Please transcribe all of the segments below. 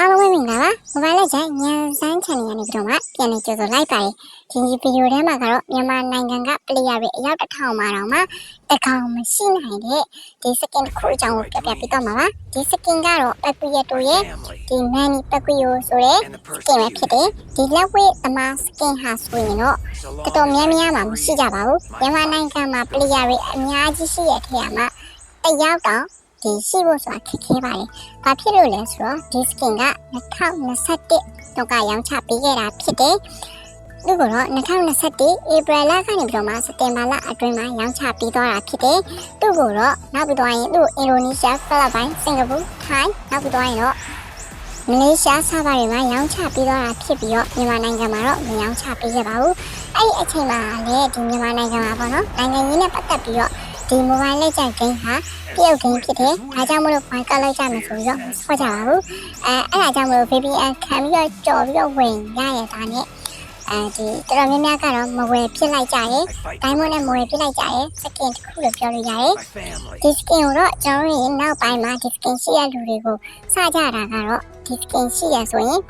အားလုံးပဲမင်္ဂလာပါမိုဘိုင်းလက်ကျန်ညံစမ်း channel ကနေပြီးတော့မှပြန်လည်ကြိုဆိုလိုက်ပါတယ်ဒီဗီဒီယိုထဲမှာကတော့မြန်မာနိုင်ငံကပလေယာတွေအယောက်တစ်ထောင်မှတော့မှတကောင်မရှိနိုင်တဲ့ဒီ second တစ်ခုအကြောင်းကိုပြပြပေးတော့မှာပါဒီ second ကတော့ပကွေရတိုရဲ့ဒီ mani ပကွေယိုဆိုတဲ့ skin ပဲဖြစ်တယ်ဒီလက်ဝဲသမား skin ဟာဆိုရင်တော့တော်တော်များများမှမရှိကြပါဘူးမြန်မာနိုင်ငံမှာပလေယာတွေအများကြီးရှိတဲ့ထဲမှာတယောက်တော့ ဒီရှိဖို့ဆိုတာခက်ခဲပါတယ်။ဘာဖြစ်လို့လဲဆိုတော့ဒီ skin က2021တော့ကရောင်းချပေးခဲ့တာဖြစ်တယ်။သူကတော့2021 April လကနေပြီးတော့မှ September လအတွင်းမှာရောင်းချပေးသွားတာဖြစ်တယ်။သူ့ကိုတော့နောက်ပြီးတော့ရင်သူ့အင်ဒိုနီးရှား၊ဖိလစ်ပိုင်၊စင်ကာပူ၊ထိုင်းနောက်ပြီးတော့ရင်တော့မလေးရှားဆာဗာတွေမှာရောင်းချပေးသွားတာဖြစ်ပြီးတော့မြန်မာနိုင်ငံမှာတော့မရောင်းချပေးခဲ့ပါဘူး။အဲ့ဒီအချိန်မှာလည်းဒီမြန်မာနိုင်ငံမှာပေါ့နော်နိုင်ငံရေးနဲ့ပတ်သက်ပြီးတော့ ဒီ mobile legend game ဟာတရုတ် game ဖြစ်တယ်။ဒါကြောင့်မလို့ point ကလိုက်ကြမယ်ဆိုပြီးတော့ဆွဲကြပါဘူး။အဲအဲ့ဒါကြောင့်မလို့ VPN ခံပြီးတော့ကြော်ပြီးတော့ဝင်ရရတာနဲ့အဲဒီတော်တော်များများကတော့မဝယ်ဖြစ်လိုက်ကြတယ်။ diamond နဲ့မဝယ်ဖြစ်လိုက်ကြတယ်။ skin တစ်ခုလို့ပြောလို့ရတယ်။ဒီ skin ကိုတော့ကျွန်တော်တို့နောက်ပိုင်းမှာဒီ skin ရှိရလူတွေကိုစကြတာကတော့ဒီ skin ရှိရဆိုရင်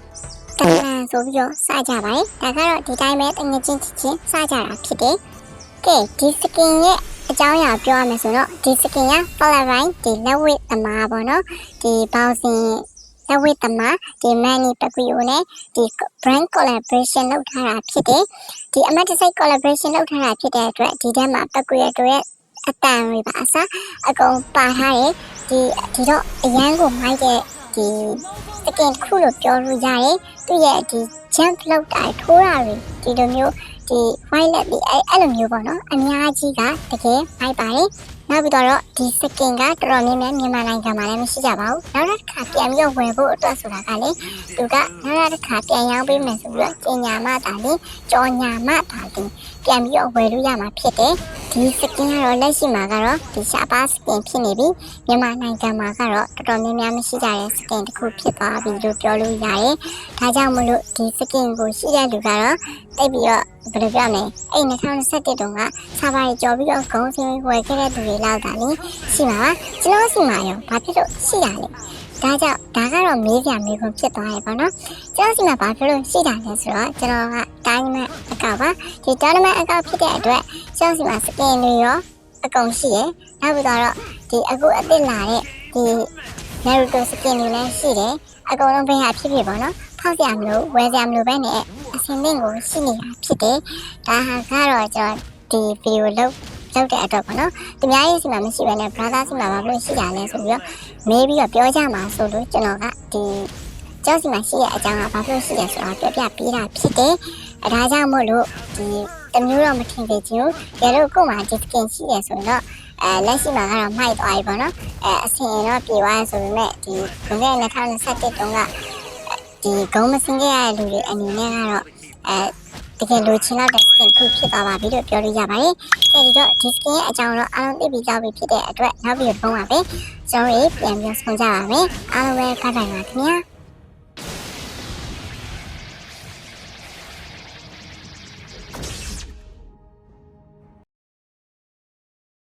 တန်လန်ဆိုပြီးတော့စကြပါတယ်။ဒါကတော့ဒီတိုင်းပဲတငချင်းချင်းချင်းစကြတာဖြစ်တယ်။ကဲဒီ skin ရဲ့ အကြောင်းအရာပြောရမယ်ဆိုတော့ဒီ skin က Polaroid ဒီလက်ဝတ်သမားပေါ့နော်ဒီဘောင်စင်လက်ဝတ်သမားဒီ mani ပကွီယိုနဲ့ဒီ brand collaboration လုပ်ထားတာဖြစ်တယ်ဒီအမတ်တစိုက် collaboration လုပ်ထားတာဖြစ်တဲ့အတွက်ဒီထဲမှာပကွီယိုတို့ရဲ့အတန်တွေပါအစားအကုန်ပါထားတယ်ဒီဒီတော့အရန်ကိုမိုက်တဲ့ဒီ skin တစ်ခုလို့ပြောလို့ရတယ်သူ့ရဲ့ဒီ jump လောက်တာထိုးတာတွေဒီလိုမျိုးဒီ violet ဒီအဲ့အဲ့လိုမျိုးပေါ့နော်အများကြီးကတကယ်မိုက်ပါတယ်နောက်ပြီးတော့ဒီ skin ကတော်တော်များများမြန်မာနိုင်ငံမှာလည်းမရှိကြပါဘူးနောက်တစ်ခါပြန်ပြီးတော့ဝယ်ဖို့အတွက်ဆိုတာကလေသူကနောက်တစ်ခါပြန်ရောင်းပေးမယ်ဆိုပြီးတော့ကျင်ညာမတာလေကြော်ညာမတာလေပြန်ပြီးတော့ဝယ်လို့ရမှာဖြစ်တယ်ဒီ skin ကတော့လက်ရှိမှာကတော့ဒီရှာပါ skin ဖြစ်နေပြီမြန်မာနိုင်ငံမှာကတော့တော်တော်များများမရှိကြတဲ့ skin တစ်ခုဖြစ်သွားပြီလို့ပြောလို့ရတယ်ဒါကြောင့်မလို့ဒီ skin ကိုရှိတဲ့လူကတော့တိတ်ပြီးတော့ဘယ်လိုပြောမလဲအဲ့2021တုန်းကစာပါရီကြော်ပြီးတော့ဂုံးစင်းဝယ်ခဲ့တဲ့လူတွေလောက်တာလေရှိမှာပါကျွန်တော်စီမှာရောဘာဖြစ်လို့ရှိတာလဲ ဒါကြောင့်ဒါကတော့မေးပြမေးခွန်းဖြစ်သွားရေပေါ့နော်ကျွန်တော်စီမှာဘာဖြစ်လို့ရှိတာလဲဆိုတော့ကျွန်တော်ကတိုင်းမအကောက်ပါဒီ tournament အကောက်ဖြစ်တဲ့အတွက်ကျွန်တော်စီမှာ skin တွေရောအကုန်ရှိရနောက်ပြီးတော့ဒီအခုအစ်စ်လာတဲ့ဒီ Naruto skin တွေလည်းရှိတယ်အကုန်လုံးဘယ်ဟာဖြစ်ဖြစ်ပေါ့နော်ဖောက်ကြမလို့ဝယ်ကြမလို့ပဲနဲ့အစင်းသိန်းကိုရှိနေတာဖြစ်တယ်ဒါဟာကတော့ကျွန်တော်ဒီဗီဒီယိုလုပ် လုပ်တဲ့အတွက်ပေါ့နော်သူများရဲ့စီမှာမရှိဘဲနဲ့ brother စီမှာဘာလို့ရှိကြလဲဆိုပြီးတော့မေးပြီးတော့ပြောကြမှာဆိုလို့ကျွန်တော်ကဒီကျောင်းစီမှာရှိတဲ့အကြောင်းကဘာလို့ရှိလဲဆိုတာပြောပြပေးတာဖြစ်တယ်အဲဒါကြောင့်မို့လို့ဒီတမျိုးတော့မထင်သေးချင်ဘူးရလို့ကို့မှာဒီ skin ရှိရဆိုတော့အဲလက်ရှိမှာကတော့မိုက်သွားပြီပေါ့နော်အဲအဆင်တော့ပြေသွားဆိုပေမဲ့ဒီခုနက2021တုန်းကဒီဂုံးမစင်ခဲ့ရတဲ့လူတွေအနေနဲ့ကတော့အဲ တကယ်လိုချင်တော့တဲ့ skin ခုဖြစ်သွားပါပြီလို့ပြောလို့ရပါတယ်။အဲဒီတော့ဒီ skin ရဲ့အကြောင်းတော့အားလုံးသိပြီးကြောက်ပြီဖြစ်တဲ့အတွက်နောက်ပြီးတော့ပုံပါပဲ။ကျွန်တော်တို့ပြန်ပြီးဆုံးကြပါမယ်။အားလုံးပဲဘိုင်ဘိုင်ပါခင်ဗျာ။